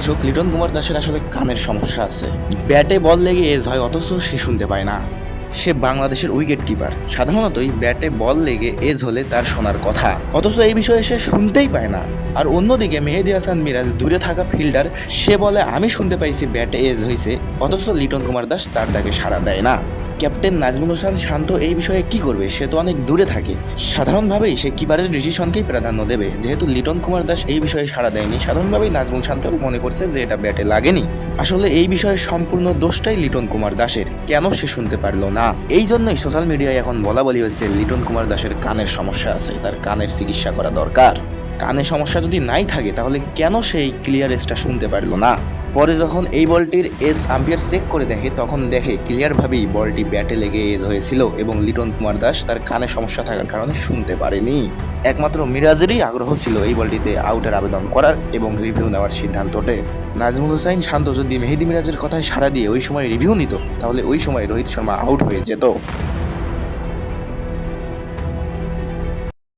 দর্শক, লিটন কুমার দাসের আসলে কানের সমস্যা আছে। ব্যাটে বল লেগে এজ হয় অথচ সে শুনতে পায় না। সে বাংলাদেশের উইকেট কিপার। সাধারণতই ব্যাটে বল লেগে এজ হলে তার শোনার কথা। অথচ এই বিষয়ে সে শুনতেই পায় না। আর অন্যদিকে মেহেদি হাসান মিরাজ দূরে থাকা ফিল্ডার, সে বলে, আমি শুনতে পাইছি ব্যাটে এজ হয়েছে অথচ লিটন কুমার দাস তার ডাকে সাড়া দেয় না। ক্যাপ্টেন নাজমুল হোসেন শান্ত এই বিষয়ে কি করবে? সে তো অনেক দূরে থাকে। সাধারণভাবেই সে কিপারের ডিসিশনকেই প্রাধান্য দেবে। যেহেতু লিটন কুমার দাস এই বিষয়ে সাড়া দেয়নি, সাধারণভাবেই নাজমুল শান্ত মনে করছে যে এটা ব্যাটে লাগেনি। আসলে এই বিষয়ে সম্পূর্ণ দোষটাই লিটন কুমার দাসের। কেন সে শুনতে পারল না? এই জন্যই সোশ্যাল মিডিয়ায় এখন বলা বলি হচ্ছে লিটন কুমার দাসের কানের সমস্যা আছে, তার কানের চিকিৎসা করা দরকার। কানে সমস্যা যদি নাই থাকে, তাহলে কেন সেই ক্লিয়ার এজটা শুনতে পারল না? পরে যখন এই বলটির এজ আম্পিয়ার চেক করে দেখে, তখন দেখে ক্লিয়ারভাবেই বলটি ব্যাটে লেগে এজ হয়েছিল এবং লিটন কুমার দাস তার কানে সমস্যা থাকার কারণে শুনতে পারেনি। একমাত্র মিরাজেরই আগ্রহ ছিল এই বলটিতে আউটের আবেদন করার এবং রিভিউ নেওয়ার সিদ্ধান্তটে। নাজমুল হোসাইন শান্ত যদি মেহেদি মিরাজের কথায় সাড়া দিয়ে ওই সময় রিভিউ নিত, তাহলে ওই সময় রোহিত শর্মা আউট হয়ে যেত।